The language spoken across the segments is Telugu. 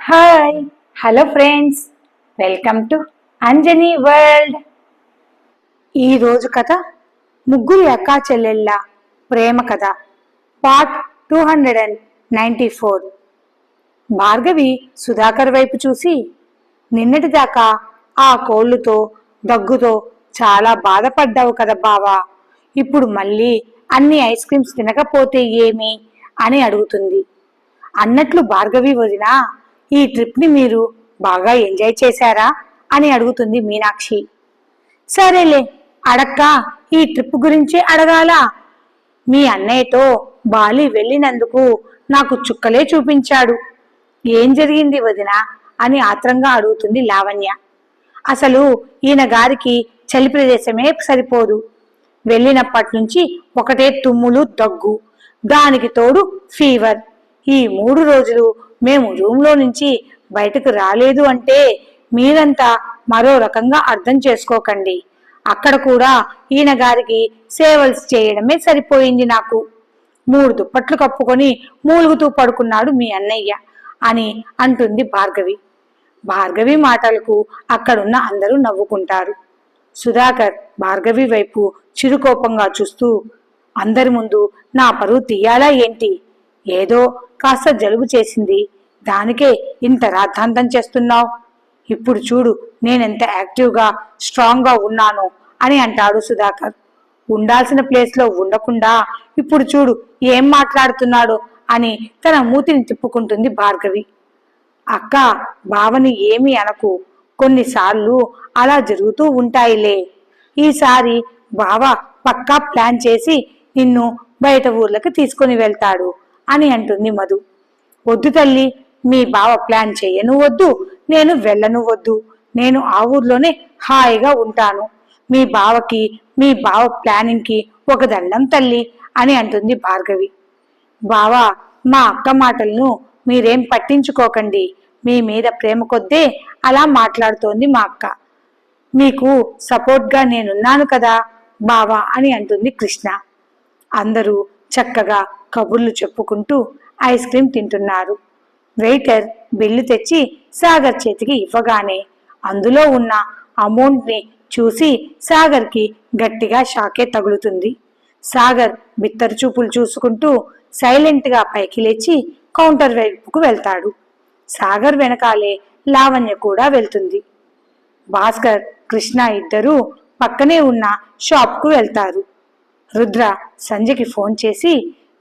Hi hello friends welcome to Anjani world ఈరోజు కథ ముగ్గురు అక్కా చెల్లెళ్ళ ప్రేమ కథ part two hundred and ninety four Bhargavi Sudhakar వైపు చూసి నిన్నటిదాకా ఆ కోళ్ళుతో దగ్గుతో చాలా బాధపడ్డావు కదా బావా ఇప్పుడు మళ్ళీ అన్ని ఐస్ క్రీమ్స్ తినకపోతే ఏమి? అని అడుగుతుంది. అన్నట్లు భార్గవి వదినా ఈ ట్రిప్ని మీరు బాగా ఎంజాయ్ చేశారా? అని అడుగుతుంది మీనాక్షి. సరేలే అడక్క ఈ ట్రిప్ గురించి అడగాల? మీ అన్నయ్యతో బాలి వెళ్ళినందుకు నాకు చుక్కలే చూపించాడు. ఏం జరిగింది వదిన? అని ఆత్రంగా అడుగుతుంది లావణ్య. అసలు ఈయన గారికి చలి ప్రదేశమే సరిపోదు. వెళ్ళినప్పటి నుంచి ఒకటే తుమ్ములు దగ్గు దానికి తోడు ఫీవర్ ఈ మూడు రోజులు మేము రూమ్లో నుంచి బయటకు రాలేదు అంటే మీరంతా మరో రకంగా అర్థం చేసుకోకండి. అక్కడ కూడా ఈయన గారికి సేవలు చేయడమే సరిపోయింది నాకు. మూడు దుప్పట్లు కప్పుకొని మూలుగుతూ పడుకున్నాడు మీ అన్నయ్య అని అంటుంది భార్గవి. భార్గవి మాటలకు అక్కడున్న అందరూ నవ్వుకుంటారు. సుధాకర్ భార్గవి వైపు చిరుకోపంగా చూస్తూ అందరి ముందు నా పరువు తీయాలా ఏంటి? ఏదో కాస్త జలుబు చేసింది. దానికే ఇంత రాద్ధాంతం చేస్తున్నావు? ఇప్పుడు చూడు నేనెంత యాక్టివ్గా స్ట్రాంగ్గా ఉన్నాను అని అంటాడు సుధాకర్. ఉండాల్సిన ప్లేస్లో ఉండకుండా ఇప్పుడు చూడు ఏం మాట్లాడుతున్నాడు అని తన మూతిని తిప్పుకుంటుంది భార్గవి. అక్క బావని ఏమీ అనకు. కొన్నిసార్లు అలా జరుగుతూ ఉంటాయిలే. ఈసారి బావ పక్కా ప్లాన్ చేసి నిన్ను బయట ఊర్లకు తీసుకుని వెళ్తాడు అని అంటుంది మధు. వద్దు తల్లి మీ బావ ప్లాన్ చేయను వద్దు నేను వెళ్ళను వద్దు. నేను ఆ ఊర్లోనే హాయిగా ఉంటాను. మీ బావకి మీ బావ ప్లానింగ్కి ఒక దండం తల్లి అని అంటుంది భార్గవి. బావా మా అక్క మాటలను మీరేం పట్టించుకోకండి. మీ మీద ప్రేమ కొద్దే అలా మాట్లాడుతోంది మా అక్క. మీకు సపోర్ట్గా నేనున్నాను కదా బావా అని అంటుంది కృష్ణ. అందరూ చక్కగా కబుర్లు చెప్పుకుంటూ ఐస్ క్రీమ్ తింటున్నారు. వెయిటర్ బిల్లు తెచ్చి సాగర్ చేతికి ఇవ్వగానే అందులో ఉన్న అమౌంట్ని చూసి సాగర్కి గట్టిగా షాకే తగులుతుంది. సాగర్ బిత్తరు చూపులు చూసుకుంటూ సైలెంట్గా పైకి లేచి కౌంటర్ వైపుకు వెళ్తాడు. సాగర్ వెనకాలే లావణ్య కూడా వెళ్తుంది. భాస్కర్ కృష్ణ ఇద్దరూ పక్కనే ఉన్న షాప్కు వెళ్తారు. రుద్ర సంజయ్కి ఫోన్ చేసి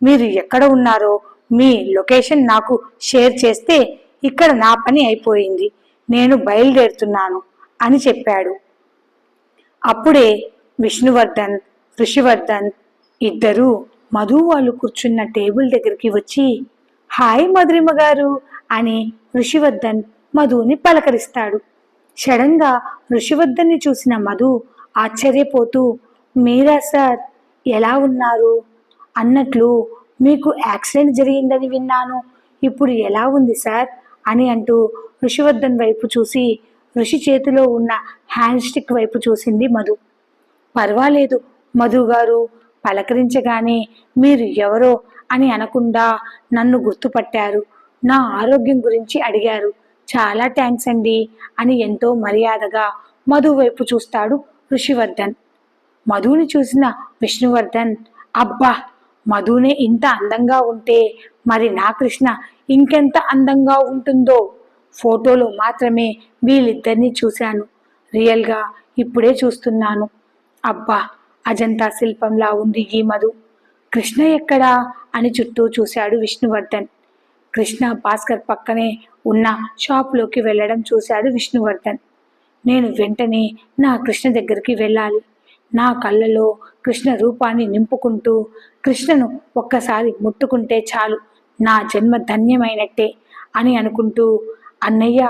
మీరు ఎక్కడ ఉన్నారో మీ లొకేషన్ నాకు షేర్ చేస్తే ఇక్కడ నా పని అయిపోయింది. నేను బయలుదేరుతున్నాను అని చెప్పాడు. అప్పుడే విష్ణువర్ధన్ ఋషివర్ధన్ ఇద్దరూ మధు వాళ్ళు కూర్చున్న టేబుల్ దగ్గరికి వచ్చి హాయ్ మధురిమ గారు అని ఋషివర్ధన్ మధుని పలకరిస్తాడు. సడన్ ఋషివర్ధన్ని చూసిన మధు ఆశ్చర్యపోతూ మీరా సార్? ఎలా ఉన్నారు? అన్నట్లు మీకు యాక్సిడెంట్ జరిగిందని విన్నాను. ఇప్పుడు ఎలా ఉంది సార్? అని అంటూ ఋషివర్ధన్ వైపు చూసి ఋషి చేతిలో ఉన్న హ్యాండ్ స్టిక్ వైపు చూసింది మధు. పర్వాలేదు మధు గారు పలకరించగానే మీరు ఎవరో అని అనకుండా నన్ను గుర్తుపట్టారు. నా ఆరోగ్యం గురించి అడిగారు. చాలా థ్యాంక్స్ అండి అని ఎంతో మర్యాదగా మధు వైపు చూస్తాడు ఋషివర్ధన్. మధుని చూసిన విష్ణువర్ధన్ అబ్బా! మధునే ఇంత అందంగా ఉంటే మరి నా కృష్ణ ఇంకెంత అందంగా ఉంటుందో? ఫోటోలో మాత్రమే వీళ్ళిద్దరినీ చూశాను. రియల్గా ఇప్పుడే చూస్తున్నాను. అబ్బా అజంతా శిల్పంలా ఉంది ఈ మధు. కృష్ణ ఎక్కడా అని చుట్టూ చూశాడు విష్ణువర్ధన్. కృష్ణ భాస్కర్ పక్కనే ఉన్న షాప్లోకి వెళ్ళడం చూశాడు విష్ణువర్ధన్. నేను వెంటనే నా కృష్ణ దగ్గరికి వెళ్ళాలి. నా కళ్ళలో కృష్ణ రూపాన్ని నింపుకుంటూ కృష్ణను ఒక్కసారి ముట్టుకుంటే చాలు. నా జన్మ ధన్యమైనట్టే అని అనుకుంటూ అన్నయ్య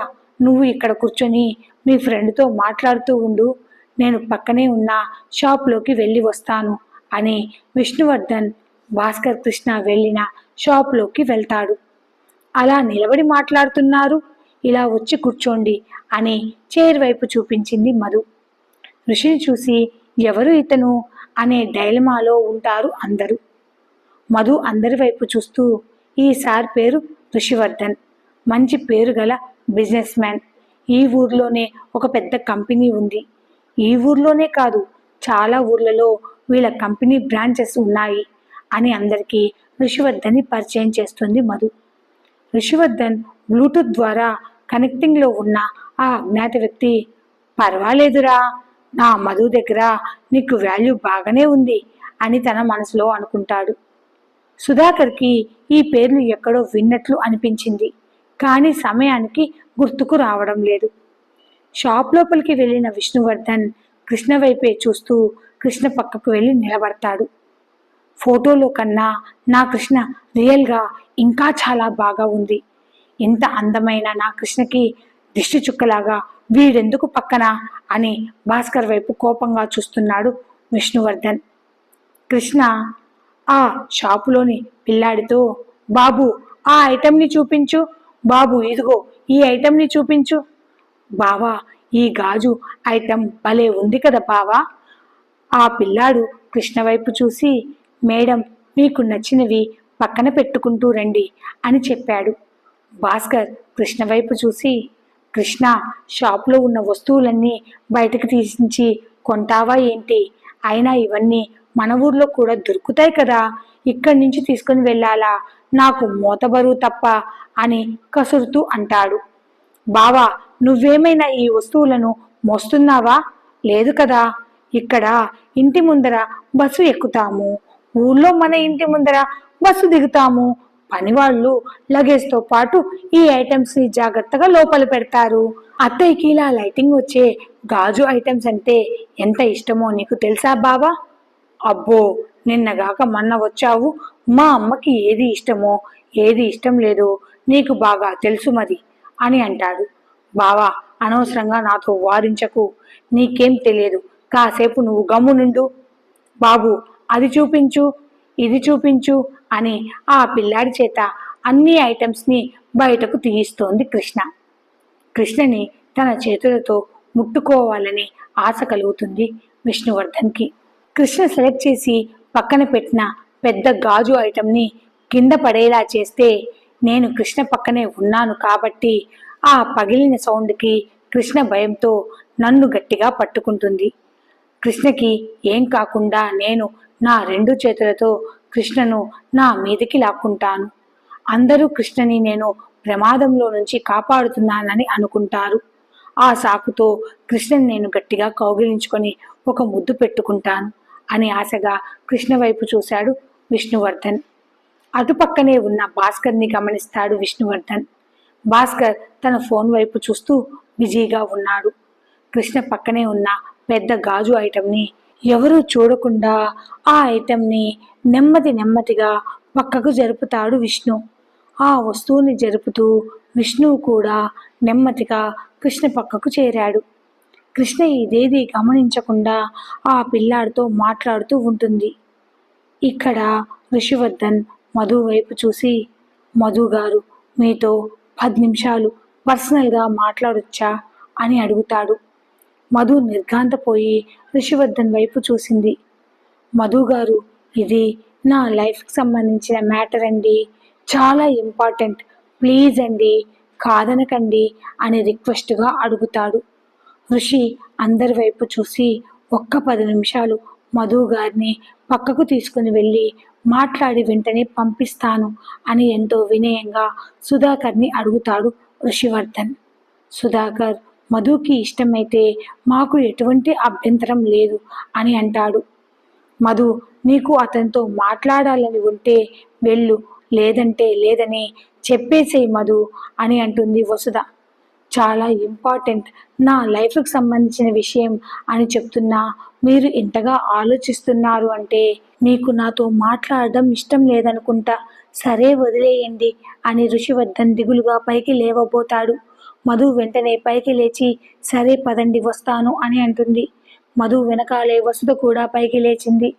నువ్వు ఇక్కడ కూర్చొని మీ ఫ్రెండ్తో మాట్లాడుతూ ఉండు. నేను పక్కనే ఉన్న షాప్లోకి వెళ్ళి వస్తాను అని విష్ణువర్ధన్ భాస్కర్ కృష్ణ వెళ్ళిన షాప్లోకి వెళ్తాడు. అలా నిలబడి మాట్లాడుతున్నారు? ఇలా వచ్చి కూర్చోండి అని చైర్ వైపు చూపించింది మధు. ఋషిని చూసి ఎవరు ఇతను అనే డైలమాలో ఉంటారు అందరూ. మధు అందరి వైపు చూస్తూ ఈ సార్ పేరు ఋషివర్ధన్. మంచి పేరు గల బిజినెస్ మ్యాన్. ఈ ఊర్లోనే ఒక పెద్ద కంపెనీ ఉంది. ఈ ఊర్లోనే కాదు చాలా ఊర్లలో వీళ్ళ కంపెనీ బ్రాంచెస్ ఉన్నాయి అని అందరికీ ఋషివర్ధన్ని పరిచయం చేస్తుంది మధు. ఋషివర్ధన్ బ్లూటూత్ ద్వారా కనెక్టింగ్లో ఉన్న ఆ అజ్ఞాత వ్యక్తి పర్వాలేదురా నా మధు దగ్గర నీకు వాల్యూ బాగానే ఉంది అని తన మనసులో అనుకుంటాడు. సుధాకర్కి ఈ పేరును ఎక్కడో విన్నట్లు అనిపించింది కానీ సమయానికి గుర్తుకు రావడం లేదు. షాప్ లోపలికి వెళ్ళిన విష్ణువర్ధన్ కృష్ణ వైపే చూస్తూ కృష్ణ పక్కకు వెళ్ళి నిలబడతాడు. ఫోటోలో కన్నా నా కృష్ణ రియల్గా ఇంకా చాలా బాగా ఉంది. ఇంత అందమైన నా కృష్ణకి దిష్టి చుక్కలాగా వీడెందుకు పక్కన అని భాస్కర్ వైపు కోపంగా చూస్తున్నాడు విష్ణువర్ధన్. కృష్ణ ఆ షాపులోని పిల్లాడితో బాబు ఆ ఐటెంని చూపించు. బాబు ఇదిగో ఈ ఐటెంని చూపించు. బావా ఈ గాజు ఐటెం భలే ఉంది కదా బావా. ఆ పిల్లాడు కృష్ణ వైపు చూసి మేడం మీకు నచ్చినవి పక్కన పెట్టుకుంటూ రండి అని చెప్పాడు. భాస్కర్ కృష్ణ వైపు చూసి కృష్ణ షాప్లో ఉన్న వస్తువులన్నీ బయటకు తీసించి కొంటావా ఏంటి? అయినా ఇవన్నీ మన ఊర్లో కూడా దొరుకుతాయి కదా. ఇక్కడి నుంచి తీసుకుని వెళ్ళాలా? నాకు మూత బరువు తప్ప అని కసురుతూ అంటాడు. బావా నువ్వేమైనా ఈ వస్తువులను మోస్తున్నావా? లేదు కదా. ఇక్కడ ఇంటి ముందర బస్సు ఎక్కుతాము. ఊళ్ళో మన ఇంటి ముందర బస్సు దిగుతాము. పనివాళ్ళు లగేజ్తో పాటు ఈ ఐటమ్స్ని జాగ్రత్తగా లోపల పెడతారు. అత్తయ్యకి ఇలా లైటింగ్ వచ్చే గాజు ఐటమ్స్ అంటే ఎంత ఇష్టమో నీకు తెలుసా బావా? అబ్బో నిన్నగాక మొన్న వచ్చావు. మా అమ్మకి ఏది ఇష్టమో ఏది ఇష్టం లేదో నీకు బాగా తెలుసు మరి అని అంటాడు. బావా అనవసరంగా నాతో వారించకు నీకేం తెలియదు. కాసేపు నువ్వు గమ్మునుండు. బాబు అది చూపించు. ఇది చూపించు అని ఆ పిల్లాడి చేత అన్ని ఐటమ్స్ని బయటకు తీయిస్తోంది కృష్ణ. కృష్ణని తన చేతులతో ముట్టుకోవాలని ఆశ కలుగుతుంది విష్ణువర్ధన్కి. కృష్ణ సెలెక్ట్ చేసి పక్కన పెట్టిన పెద్ద గాజు ఐటమ్ని కింద పడేలా చేస్తే నేను కృష్ణ పక్కనే ఉన్నాను కాబట్టి ఆ పగిలిన సౌండ్కి కృష్ణ భయంతో నన్ను గట్టిగా పట్టుకుంటుంది. కృష్ణకి ఏం కాకుండా నేను నా రెండు చేతులతో కృష్ణను నా మీదకి లాక్కుంటాను. అందరూ కృష్ణని నేను ప్రమాదంలో నుంచి కాపాడుతున్నానని అనుకుంటారు. ఆ సాకుతో కృష్ణని నేను గట్టిగా కౌగిలించుకొని ఒక ముద్దు పెట్టుకుంటాను అని ఆశగా కృష్ణ వైపు చూశాడు విష్ణువర్ధన్. అటుపక్కనే ఉన్న భాస్కర్ని గమనిస్తాడు విష్ణువర్ధన్. భాస్కర్ తన ఫోన్ వైపు చూస్తూ బిజీగా ఉన్నాడు. కృష్ణ పక్కనే ఉన్న పెద్ద గాజు ఐటెంని ఎవరూ చూడకుండా ఆ ఐటెంని నెమ్మది నెమ్మదిగా పక్కకు జరుపుతాడు విష్ణు. ఆ వస్తువుని జరుపుతూ విష్ణువు కూడా నెమ్మదిగా కృష్ణ పక్కకు చేరాడు. కృష్ణ ఇదేది గమనించకుండా ఆ పిల్లాడితో మాట్లాడుతూ ఉంటుంది. ఇక్కడ ఋషివర్ధన్ మధు వైపు చూసి మధు గారు మీతో పది నిమిషాలు పర్సనల్గా మాట్లాడొచ్చా? అని అడుగుతాడు. మధు నిర్ఘాంతపోయి ఋషివర్ధన్ వైపు చూసింది. మధు గారు ఇది నా లైఫ్కి సంబంధించిన మ్యాటర్ అండి. చాలా ఇంపార్టెంట్. ప్లీజ్ అండి కాదనకండి అని రిక్వెస్ట్గా అడుగుతాడు. ఋషి అందరి వైపు చూసి ఒక్క పది నిమిషాలు మధు గారిని పక్కకు తీసుకుని వెళ్ళి మాట్లాడి వెంటనే పంపిస్తాను అని ఎంతో వినయంగా సుధాకర్ని అడుగుతాడు ఋషివర్ధన్. సుధాకర్ మధుకి ఇష్టమైతే మాకు ఎటువంటి అభ్యంతరం లేదు అని అంటాడు. మధు నీకు అతనితో మాట్లాడాలని ఉంటే వెళ్ళు లేదంటే లేదని చెప్పేసే మధు అని అంటుంది వసుధ. చాలా ఇంపార్టెంట్ నా లైఫ్కి సంబంధించిన విషయం అని చెప్తున్నా. మీరు ఇంతగా ఆలోచిస్తున్నారు అంటే మీకు నాతో మాట్లాడడం ఇష్టం లేదనుకుంటా. సరే వదిలేయండి అని ఋషివర్ధన్ దిగులుగా పైకి లేవబోతాడు. మధు వెంటనే పైకి లేచి సరే పదండి వస్తాను అని అంటుంది. మధు వెనకాలే వసుధ కూడా పైకి లేచింది.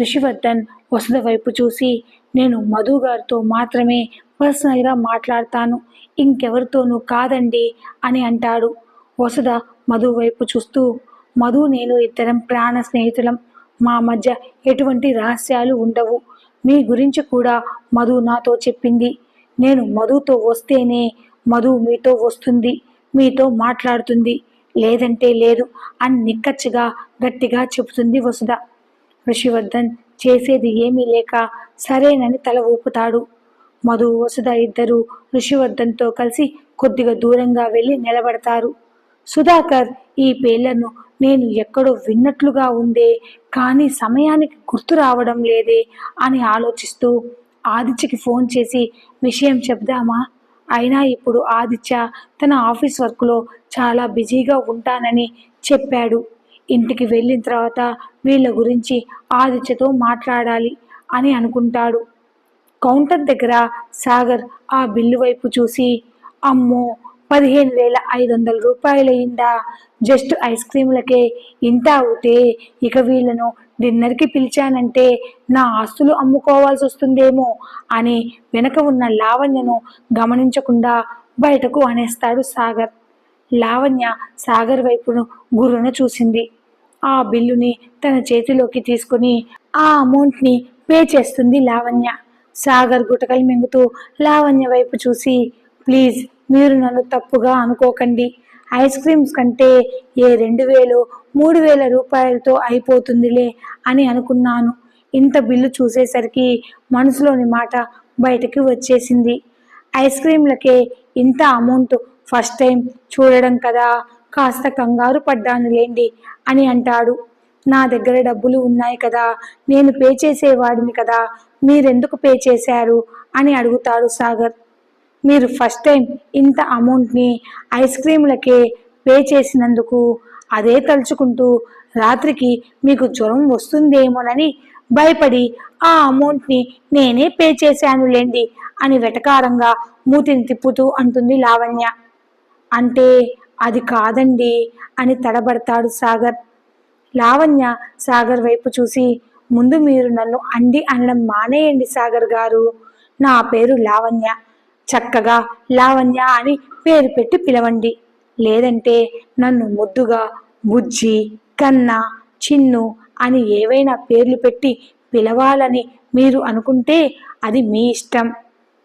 ఋషివర్ధన్ వసుధ వైపు చూసి నేను మధు గారితో మాత్రమే పర్సనల్గా మాట్లాడతాను ఇంకెవరితోనూ కాదండి అని అంటాడు. వసుధ మధు వైపు చూస్తూ మధు నేను ఇద్దరం ప్రాణ స్నేహితులం. మా మధ్య ఎటువంటి రహస్యాలు ఉండవు. మీ గురించి కూడా మధు నాతో చెప్పింది. నేను మధుతో వస్తేనే మధు మీతో వస్తుంది మీతో మాట్లాడుతుంది. లేదంటే లేదు అని నిక్కచ్చిగా గట్టిగా చెబుతుంది వసుధ. ఋషివర్ధన్ చేసేది ఏమీ లేక సరేనని తల ఊపుతాడు. మధు వసుధ ఇద్దరు ఋషివర్ధన్తో కలిసి కొద్దిగా దూరంగా వెళ్ళి నిలబడతారు. సుధాకర్ ఈ పేర్లను నేను ఎక్కడో విన్నట్లుగా ఉందే కానీ సమయానికి గుర్తు రావడం లేదే అని ఆలోచిస్తూ ఆదిత్యకి ఫోన్ చేసి విషయం చెప్దామా? అయినా ఇప్పుడు ఆదిత్య తన ఆఫీస్ వర్క్లో చాలా బిజీగా ఉంటానని చెప్పాడు. ఇంటికి వెళ్ళిన తర్వాత వీళ్ళ గురించి ఆదిత్యతో మాట్లాడాలి అని అనుకుంటాడు. కౌంటర్ దగ్గర సాగర్ ఆ బిల్లు వైపు చూసి అమ్మో పదిహేను వేల ఐదు వందల రూపాయలయిందా జస్ట్ ఐస్ క్రీములకే ఇంత అవుతే ఇక వీళ్ళను డిన్నర్కి పిలిచానంటే నా ఆస్తులు అమ్ముకోవాల్సి వస్తుందేమో అని వెనక ఉన్న లావణ్యను గమనించకుండా బయటకు అనేస్తాడు సాగర్. లావణ్య సాగర్ వైపును గుర్రున చూసింది. ఆ బిల్లుని తన చేతిలోకి తీసుకుని ఆ అమౌంట్ని పే చేస్తుంది లావణ్య. సాగర్ గుటకలు మింగుతూ లావణ్య వైపు చూసి ప్లీజ్ మీరు నన్ను తప్పుగా అనుకోకండి. ఐస్ క్రీమ్స్ కంటే ఏ రెండు వేలు మూడు వేల రూపాయలతో అయిపోతుందిలే అని అనుకున్నాను. ఇంత బిల్లు చూసేసరికి మనసులోని మాట బయటకు వచ్చేసింది. ఐస్ క్రీమ్లకే ఇంత అమౌంట్ ఫస్ట్ టైం చూడడం కదా కాస్త కంగారు పడ్డాను లేండి అని అంటాడు. నా దగ్గర డబ్బులు ఉన్నాయి కదా నేను పే చేసేవాడిని కదా మీరెందుకు పే చేశారు అని అడుగుతాడు సాగర్. మీరు ఫస్ట్ టైం ఇంత అమౌంట్ని ఐస్ క్రీములకే పే చేసినందుకు అదే తలుచుకుంటూ రాత్రికి మీకు జ్వరం వస్తుందేమోనని భయపడి ఆ అమౌంట్ని నేనే పే చేశానులేండి అని వెటకారంగా మూతిని తిప్పుతూ అంటుంది లావణ్య. అంటే అది కాదండి అని తడబడతాడు సాగర్. లావణ్య సాగర్ వైపు చూసి ముందు మీరు నన్ను అండి అనడం మానేయండి సాగర్ గారు. నా పేరు లావణ్య. చక్కగా లావణ్య అని పేరు పెట్టి పిలవండి. లేదంటే నన్ను ముద్దుగా బుజ్జి కన్న చిన్ను అని ఏవైనా పేర్లు పెట్టి పిలవాలని మీరు అనుకుంటే అది మీ ఇష్టం.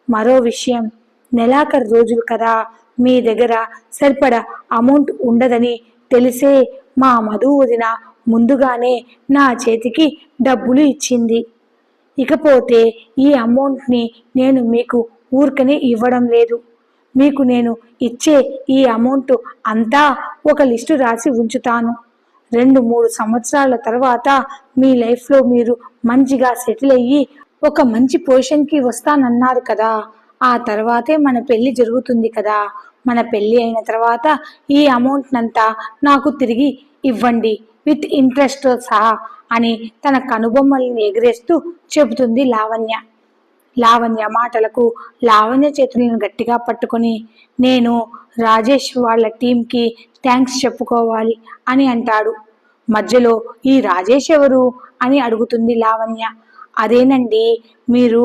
మరో విషయం నెలాఖరు రోజులు కదా మీ దగ్గర సరిపడ అమౌంట్ ఉండదని తెలిసే మా మధు వదిన ముందుగానే నా చేతికి డబ్బులు ఇచ్చింది. ఇకపోతే ఈ అమౌంట్ని నేను మీకు ఊరికనే ఇవ్వడం లేదు. మీకు నేను ఇచ్చే ఈ అమౌంట్ అంతా ఒక లిస్టు రాసి ఉంచుతాను. రెండు మూడు సంవత్సరాల తర్వాత మీ లైఫ్లో మీరు మంచిగా సెటిల్ అయ్యి ఒక మంచి పొజిషన్కి వస్తానన్నారు కదా. ఆ తర్వాతే మన పెళ్ళి జరుగుతుంది కదా. మన పెళ్ళి అయిన తర్వాత ఈ అమౌంట్నంతా నాకు తిరిగి ఇవ్వండి. విత్ ఇంట్రెస్ట్తో సహా అని తన కనుబొమ్మల్ని ఎగిరేస్తూ చెబుతుంది లావణ్య. లావణ్య మాటలకు లావణ్య చేతులను గట్టిగా పట్టుకొని నేను రాజేష్ వాళ్ళ టీంకి థ్యాంక్స్ చెప్పుకోవాలి అని అంటాడు. మధ్యలో ఈ రాజేష్ ఎవరు? అని అడుగుతుంది లావణ్య. అదేనండి మీరు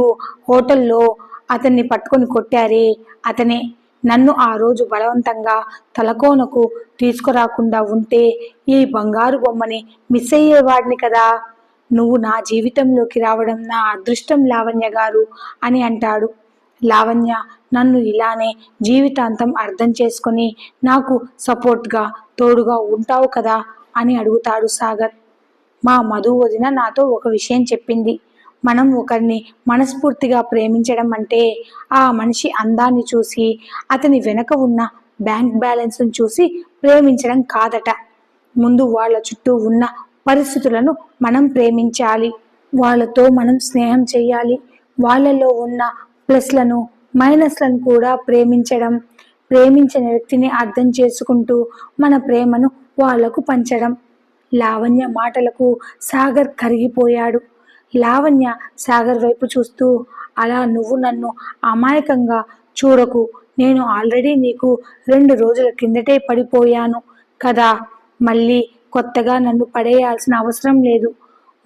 హోటల్లో అతన్ని పట్టుకొని కొట్టారే అతనే. నన్ను ఆ రోజు బలవంతంగా తలకోనకు తీసుకురాకుండా ఉంటే ఈ బంగారు బొమ్మని మిస్ అయ్యేవాడిని కదా. నువ్వు నా జీవితంలోకి రావడం నా అదృష్టం లావణ్య గారు అని అంటాడు. లావణ్య నన్ను ఇలానే జీవితాంతం అర్థం చేసుకొని నాకు సపోర్ట్గా తోడుగా ఉంటావు కదా అని అడుగుతాడు సాగర్. మా మధు వదిన నాతో ఒక విషయం చెప్పింది. మనం ఒకరిని మనస్ఫూర్తిగా ప్రేమించడం అంటే ఆ మనిషి అందాన్ని చూసి అతని వెనక ఉన్న బ్యాంక్ బ్యాలెన్స్ను చూసి ప్రేమించడం కాదట. ముందు వాళ్ళ చుట్టూ ఉన్న పరిస్థితులను మనం ప్రేమించాలి. వాళ్ళతో మనం స్నేహం చేయాలి. వాళ్ళలో ఉన్న ప్లస్లను మైనస్లను కూడా ప్రేమించడం ప్రేమించిన వ్యక్తిని అర్థం చేసుకుంటూ మన ప్రేమను వాళ్ళకు పంచడం. లావణ్య మాటలకు సాగర్ కరిగిపోయాడు. లావణ్య సాగర్ వైపు చూస్తూ అలా నువ్వు నన్ను అమాయకంగా చూడకు. నేను ఆల్రెడీ నీకు రెండు రోజుల కిందటే పడిపోయాను కదా. మళ్ళీ కొత్తగా నన్ను పడేయాల్సిన అవసరం లేదు.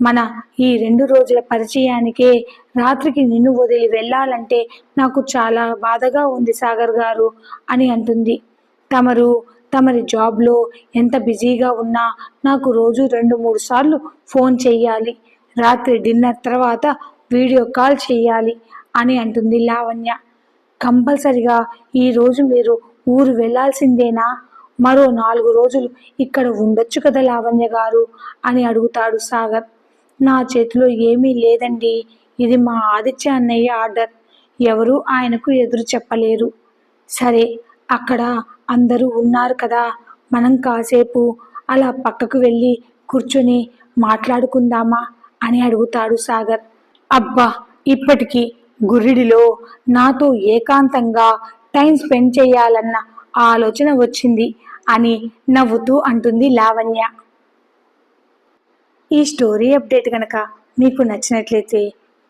మన ఈ రెండు రోజుల పరిచయానికే రాత్రికి నిన్ను వదిలి వెళ్ళాలంటే నాకు చాలా బాధగా ఉంది సాగర్ గారు అని అంటుంది. తమరు తమరి జాబ్లో ఎంత బిజీగా ఉన్నా నాకు రోజు రెండు మూడు సార్లు ఫోన్ చెయ్యాలి. రాత్రి డిన్నర్ తర్వాత వీడియో కాల్ చేయాలి అని అంటుంది లావణ్య. కంపల్సరిగా ఈరోజు మీరు ఊరు వెళ్ళాల్సిందేనా? మరో నాలుగు రోజులు ఇక్కడ ఉండొచ్చు కదా లావణ్య గారు? అని అడుగుతాడు సాగర్. నా చేతిలో ఏమీ లేదండి. ఇది మా ఆదిత్య అన్నయ్య ఆర్డర్. ఎవరు ఆయనకు ఎదురు చెప్పలేరు. సరే అక్కడ అందరూ ఉన్నారు కదా. మనం కాసేపు అలా పక్కకు వెళ్ళి కూర్చొని మాట్లాడుకుందామా? అని అడుగుతాడు సాగర్. అబ్బా ఇప్పటికీ గుర్రిడిలో నాతో ఏకాంతంగా టైం స్పెండ్ చేయాలన్న ఆలోచన వచ్చింది అని నవ్వుతూ అంటుంది లావణ్య. ఈ స్టోరీ అప్డేట్ కనుక మీకు నచ్చినట్లయితే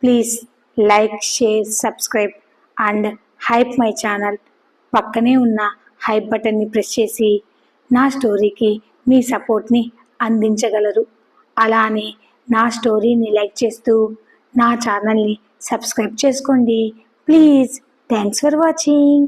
please like share subscribe and hype my channel. పక్కనే ఉన్న హైప్ బటన్ని ప్రెస్ చేసి నా స్టోరీకి మీ సపోర్ట్ని అందించగలరు. అలానే నా స్టోరీని లైక్ చేస్తూ నా ఛానల్ని సబ్స్క్రైబ్ చేసుకోండి. Please thanks for watching.